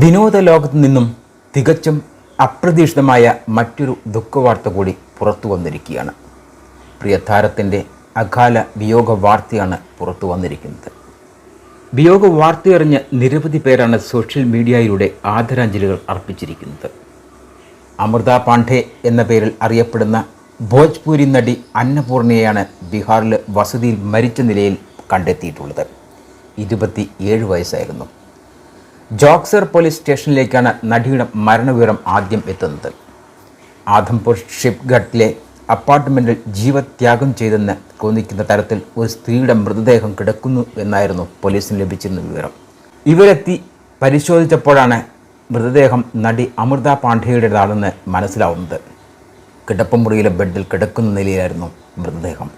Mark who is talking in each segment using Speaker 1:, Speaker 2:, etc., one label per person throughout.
Speaker 1: വിനോദ ലോകത്തു നിന്നും തികച്ചും അപ്രതീക്ഷിതമായ മറ്റൊരു ദുഃഖവാർത്ത കൂടി പുറത്തു വന്നിരിക്കുകയാണ്. പ്രിയ താരത്തിന്റെ അകാല വിയോഗ വാർത്തയാണ് പുറത്തു വന്നിരിക്കുന്നത്. വിയോഗ വാർത്തയറിഞ്ഞ് നിരവധി പേരാണ് സോഷ്യൽ മീഡിയയിലൂടെ ആദരാഞ്ജലികൾ അർപ്പിച്ചിരിക്കുന്നത്. അമൃത പാണ്ഡെ എന്ന പേരിൽ അറിയപ്പെടുന്ന ഭോജ്പൂരി നടി അന്നപൂർണയെയാണ് ബീഹാറിലെ വസതിയിൽ മരിച്ച നിലയിൽ കണ്ടെത്തിയിട്ടുള്ളത്. ഇരുപത്തി ഏഴ് വയസ്സായിരുന്നു. ജോക്സർ പോലീസ് സ്റ്റേഷനിലേക്കാണ് നടിയുടെ മരണവിവരം ആദ്യം എത്തുന്നത്. ആദംപൂർ ഷിപ്ഘട്ടിലെ അപ്പാർട്ട്മെന്റിൽ ജീവത്യാഗം ചെയ്തെന്ന് തോന്നിക്കുന്ന തരത്തിൽ ഒരു സ്ത്രീയുടെ മൃതദേഹം കിടക്കുന്നു എന്നായിരുന്നു പോലീസിന് ലഭിച്ചിരുന്ന വിവരം. ഇവരെത്തി പരിശോധിച്ചപ്പോഴാണ് മൃതദേഹം നടി അമൃത പാണ്ഡ്യയുടേതാണെന്ന് മനസ്സിലാവുന്നത്. കിടപ്പുമുറിയിലെ ബെഡിൽ കിടക്കുന്ന നിലയിലായിരുന്നു മൃതദേഹം.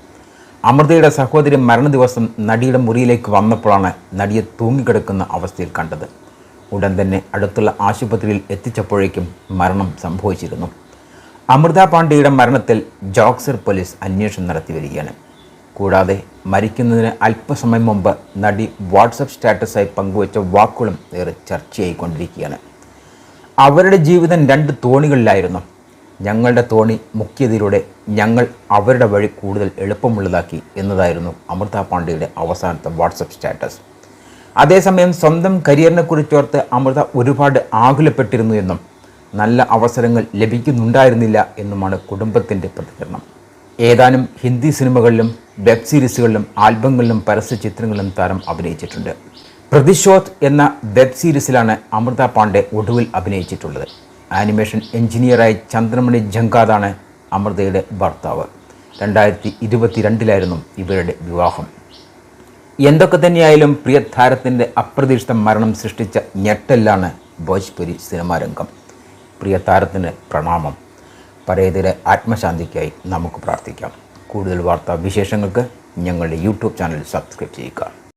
Speaker 1: അമൃതയുടെ സഹോദരി മരണ ദിവസം നടിയുടെ മുറിയിലേക്ക് വന്നപ്പോഴാണ് നടിയെ തൂങ്ങിക്കിടക്കുന്ന അവസ്ഥയിൽ കണ്ടത്. ഉടൻ തന്നെ അടുത്തുള്ള ആശുപത്രിയിൽ എത്തിച്ചപ്പോഴേക്കും മരണം സംഭവിച്ചിരുന്നു. അമൃത പാണ്ഡെയുടെ മരണത്തിൽ ജോക്സർ പോലീസ് അന്വേഷണം നടത്തി വരികയാണ്. കൂടാതെ മരിക്കുന്നതിന് അല്പസമയം മുമ്പ് നടി വാട്സപ്പ് സ്റ്റാറ്റസായി പങ്കുവച്ച വാക്കുകളും ഏറെ ചർച്ചയായിക്കൊണ്ടിരിക്കുകയാണ്. അവരുടെ ജീവിതം രണ്ട് തോണികളിലായിരുന്നു. ഞങ്ങളുടെ തോണി മുക്കിയതിലൂടെ ഞങ്ങൾ അവരുടെ വഴി കൂടുതൽ എളുപ്പമുള്ളതാക്കി എന്നതായിരുന്നു അമൃത പാണ്ഡെയുടെ അവസാനത്തെ വാട്സപ്പ് സ്റ്റാറ്റസ്. അതേസമയം സ്വന്തം കരിയറിനെ കരിയറിനെക്കുറിച്ചോർത്ത് അമൃത ഒരുപാട് ആകുലപ്പെട്ടിരുന്നു എന്നും നല്ല അവസരങ്ങൾ ലഭിക്കുന്നുണ്ടായിരുന്നില്ല എന്നുമാണ് കുടുംബത്തിന്റെ പ്രതികരണം. ഏതാനും ഹിന്ദി സിനിമകളിലും വെബ് സീരീസുകളിലും ആൽബങ്ങളിലും പരസ്യ ചിത്രങ്ങളിലും താരം അഭിനയിച്ചിട്ടുണ്ട്. പ്രതിശോധ് എന്ന വെബ് സീരീസിലാണ് അമൃത പാണ്ഡെ ഒടുവിൽ അഭിനയിച്ചിട്ടുള്ളത്. ആനിമേഷൻ എഞ്ചിനീയറായി ചന്ദ്രമണി ജങ്കാദാണ് അമൃതയുടെ ഭർത്താവ്. രണ്ടായിരത്തി ഇരുപത്തിരണ്ടിലായിരുന്നു ഇവരുടെ വിവാഹം. എന്തൊക്കെ തന്നെയായാലും പ്രിയ താരത്തിന്റെ അപ്രതീക്ഷിത മരണം സൃഷ്ടിച്ച ഞെട്ടലാണ് ഭോജ്പുരി സിനിമാ രംഗം. പ്രിയ താരത്തിന് പ്രണാമം. പരേതിരെ ആത്മശാന്തിക്കായി നമുക്ക് പ്രാർത്ഥിക്കാം. കൂടുതൽ വാർത്താ വിശേഷങ്ങൾക്ക് ഞങ്ങളുടെ യൂട്യൂബ് ചാനൽ സബ്സ്ക്രൈബ് ചെയ്യുക.